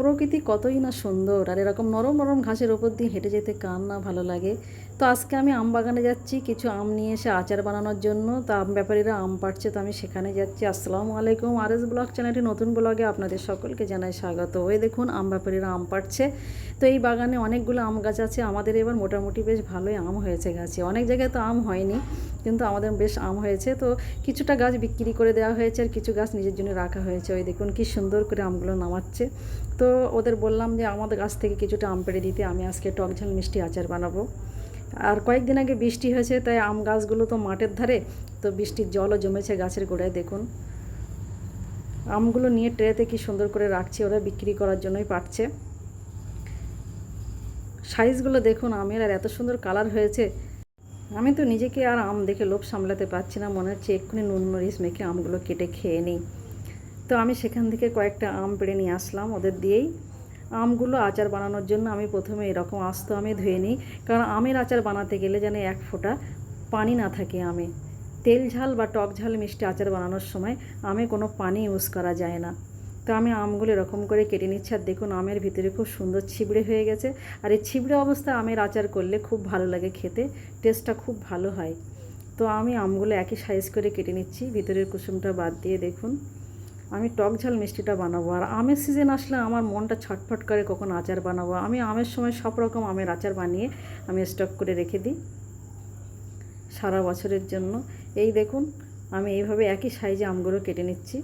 প্রকৃতি কতই না সুন্দর, আর এরকম নরম নরম ঘাসের ওপর দিয়ে হেঁটে যেতে কার না ভালো লাগে। তো আজকে আমি আম বাগানে যাচ্ছি, কিছু আম নিয়ে এসে আচার বানানোর জন্য। তা আম ব্যাপারীরা আম পাড়ছে, তো আমি সেখানে যাচ্ছি। আসসালামু আলাইকুম আর এস ব্লগ চ্যানেলটি নতুন ব্লগে আপনাদের সকলকে জানাই স্বাগত। ওই দেখুন, আম ব্যাপারীরা আম পাড়ছে। তো এই বাগানে অনেকগুলো আম গাছ আছে, আমাদের এবার মোটামুটি বেশ ভালোই আম হয়েছে গাছে। অনেক জায়গায় তো আম হয়নি, কিন্তু আমাদের বেশ আম হয়েছে। তো কিছুটা গাছ বিক্রি করে দেওয়া হয়েছে আর কিছু গাছ নিজের জন্য রাখা হয়েছে। ওই দেখুন, কি সুন্দর করে আমগুলো নামাচ্ছে। তো ওদের বললাম যে, আমাদের গাছ থেকে কিছুটা আম পেড়ে দিতে, আমি আজকে টক ঝাল মিষ্টি আচার বানাবো। আর কয়েকদিন আগে বৃষ্টি হয়েছে, তাই আম গাছগুলো তো মাঠের ধারে, তো বৃষ্টির জলও জমেছে গাছের গোড়ায়, দেখুন। আমগুলো নিয়ে ট্রেতে কি সুন্দর করে রাখছে ওরা, বিক্রি করার জন্যই পাচ্ছে সাইজগুলো দেখুন, আমের, আর এত সুন্দর কালার হয়েছে। আমি তো নিজেকে আর আম দেখে লোভ সামলাতে পারছি না, মনে হচ্ছে এক্ষুনি নুন মরিচ মেখে আমগুলো কেটে খেয়ে নিই। তো আমি সেখান থেকে কয়েকটা আম পেড়ে নিয়ে আসলাম, ওদের দিয়েই। আমগুলো আচার বানানোর জন্য আমি প্রথমে এরকম আস্ত আমি ধুয়ে নিই। কারণ আমের আচার বানাতে গেলে যেন এক ফোঁটা পানি না থাকে আমে। তেল ঝাল বা টক ঝাল মিষ্টি আচার বানানোর সময় আমে কোনো পানি ইউজ করা যায় না। তো আমি আমগুলো এরকম করে কেটে নিচ্ছি আর দেখুন আমের ভিতরে খুব সুন্দর ছিবড়ে হয়ে গেছে। আর এই ছিবড়ে অবস্থায় আমের আচার করলে খুব ভালো লাগে খেতে, টেস্টটা খুব ভালো হয়। তো আমি আমগুলো একই সাইজ করে কেটে নিচ্ছি। ভিতরের কুসুমটা বাদ দিয়ে দেখুন। আমি টক ঝাল মিষ্টিটা বানাবো। আর আমের সিজন আসলে আমার মনটা ছটফট করে কখন আচার বানাবো। আমি আমের সময় সব রকম আমের আচার বানিয়ে আমি স্টক করে রেখে দিই সারা বছরের জন্য। এই দেখুন, আমি এইভাবে একই সাইজে আমগুলো কেটে নিচ্ছি।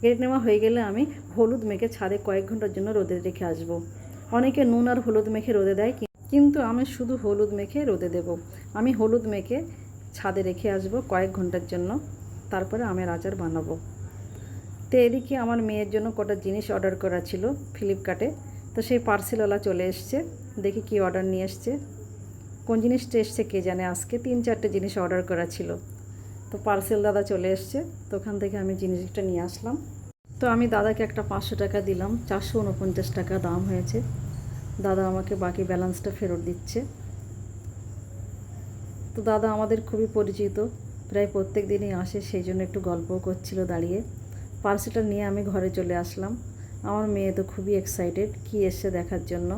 কেটে নেওয়া হয়ে গেলে আমি হলুদ মেখে ছাদে কয়েক ঘণ্টার জন্য রোদে রেখে আসব। অনেকে নুন আর হলুদ মেখে রোদে দেয় কিন্তু আমি শুধু হলুদ মেখে রোদে দেব। আমি হলুদ মেখে ছাদে রেখে আসব কয়েক ঘণ্টার জন্য। তারপরে আমের আচার বানাবো। তো এদিকে আমার মেয়ের জন্য কটা জিনিস অর্ডার করা ছিল ফ্লিপকার্টে। তো সেই পার্সেলওয়ালা চলে এসছে। দেখি কি অর্ডার নিয়ে এসছে। কোন জিনিসটা এসছে কে জানে আজকে? তিন চারটে জিনিস অর্ডার করা ছিল। তো পার্সেল দাদা চলে এসছে। তো ওখান থেকে আমি জিনিসটা নিয়ে আসলাম। তো আমি দাদাকে একটা পাঁচশো টাকা দিলাম। চারশো উনপঞ্চাশ টাকা দাম হয়েছে। দাদা আমাকে বাকি ব্যালেন্সটা ফেরত দিচ্ছে। তো দাদা আমাদের খুবই পরিচিত। প্রায় প্রত্যেক দিনই আসে, সেই জন্য একটু গল্পও করছিল দাঁড়িয়ে। পার্সেলটা নিয়ে আমি ঘরে চলে আসলাম। আমার মেয়ে তো খুবই এক্সাইটেড কি এসছে দেখার জন্য।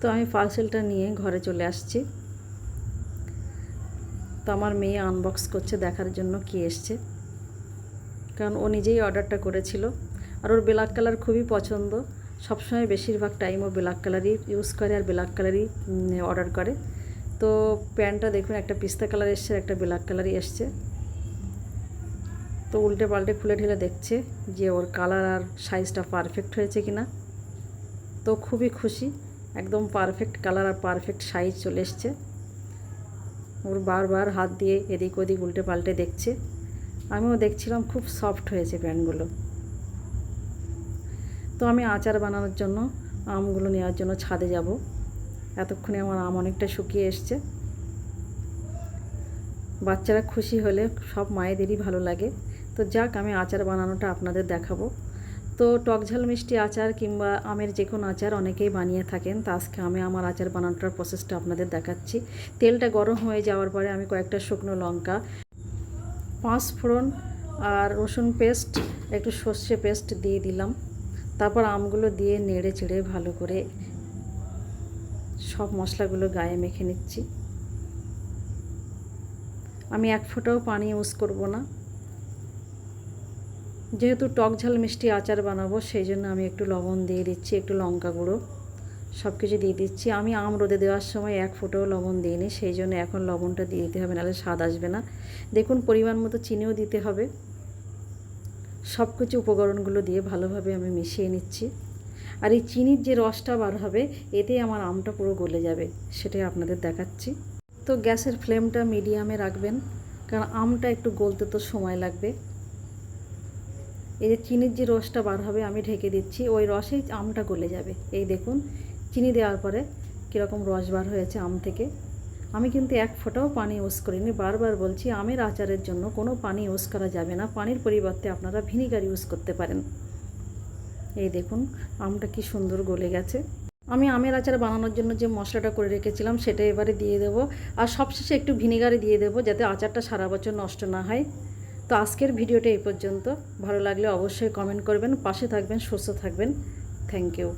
তো আমি পার্সেলটা নিয়ে ঘরে চলে আসছি। তো আমার মেয়ে আনবক্স করছে দেখার জন্য কি এসছে। কারণ ও নিজেই অর্ডারটা করেছিল। আর ওর ব্ল্যাক কালার খুবই পছন্দ। সবসময় বেশিরভাগ টাইম ও ব্ল্যাক কালারই ইউজ করে আর ব্ল্যাক কালারই অর্ডার করে। তো প্যান্টটা দেখুন, একটা পিস্তা কালার এসছে একটা ব্ল্যাক কালারই এসছে। তো উল্টে পাল্টে খুলে ঠেলে দেখছে যে ওর কালার আর সাইজটা পারফেক্ট হয়েছে কি না তো খুবই খুশি, একদম পারফেক্ট কালার আর পারফেক্ট সাইজ চলে এসছে। ওর বারবার হাত দিয়ে এদিক ওদিক উল্টে পাল্টে দেখছে। আমিও দেখছিলাম খুব সফট হয়েছে প্যান্টগুলো। তো আমি আচার বানানোর জন্য, আমগুলো নেওয়ার জন্য ছাদে যাব। এতক্ষণে আমার আম অনেকটা শুকিয়ে এসছে। বাচ্চারা খুশি হলে সব মায়েদেরই ভালো লাগে। তো যাক, আমি আচার বানানোটা আপনাদের দেখাবো। তো টক ঝাল, মিষ্টি আচার কিংবা আমের যে কোনো আচার অনেকেই বানিয়ে থাকেন। তা আজকে আমি আমার আচার বানানোটার প্রসেসটা আপনাদের দেখাচ্ছি। তেলটা গরম হয়ে যাওয়ার পরে আমি কয়েকটা শুকনো লঙ্কা, পাঁচ ফোড়ন আর রসুন পেস্ট, একটু সর্ষে পেস্ট দিয়ে দিলাম। তারপর আমগুলো দিয়ে নেড়ে চেড়ে ভালো করে সব মশলাগুলো গায়ে মেখে নিচ্ছি। আমি এক ফোঁটাও পানি ইউজ করব না। যেহেতু টক ঝাল মিষ্টি আচার বানাবো, সেই জন্য আমি একটু লবণ দিয়ে দিচ্ছি, একটু লঙ্কা গুঁড়ো সব কিছু দিয়ে দিচ্ছি। আমি আম রোদে দেওয়ার সময় এক ফোঁটাও লবণ দিইনি, সেই জন্য এখন লবণটা দিয়ে দিতে হবে, নাহলে স্বাদ আসবে না। দেখুন, পরিমাণ মতো চিনিও দিতে হবে। সব কিছু উপকরণগুলো দিয়ে ভালোভাবে আমি মিশিয়ে নিচ্ছি। আর এই চিনির যে রসটা বার হবে, এতে আমার আমটা পুরো গলে যাবে, সেটাই আপনাদের দেখাচ্ছি। তো গ্যাসের ফ্লেমটা মিডিয়ামে রাখবেন, কারণ আমটা একটু গলতে তো সময় লাগবে। এই যে চিনির যে রসটা বার হবে, আমি ঢেকে দিচ্ছি। ওই রসেই আমটা গলে যাবে। এই দেখুন, চিনি দেওয়ার পরে কীরকম রস বার হয়েছে আম থেকে। আমি কিন্তু এক ফোঁটাও পানি ইউজ করিনি। বারবার বলছি, আমের আচারের জন্য কোনো পানি ইউজ করা যাবে না। পানির পরিবর্তে আপনারা ভিনিগার ইউজ করতে পারেন। এই দেখুন, আমটা কি সুন্দর গলে গেছে। আমি আমের আচার বানানোর জন্য যে মশলাটা করে রেখেছিলাম, সেটা এবারে দিয়ে দেবো। আর সবশেষে একটু ভিনিগারে দিয়ে দেবো, যাতে আচারটা সারা বছর নষ্ট না হয়। তো আজকের ভিডিওটা এই পর্যন্ত। ভালো লাগলে অবশ্যই কমেন্ট করবেন, পাশে থাকবেন, সুস্থ থাকবেন। Thank you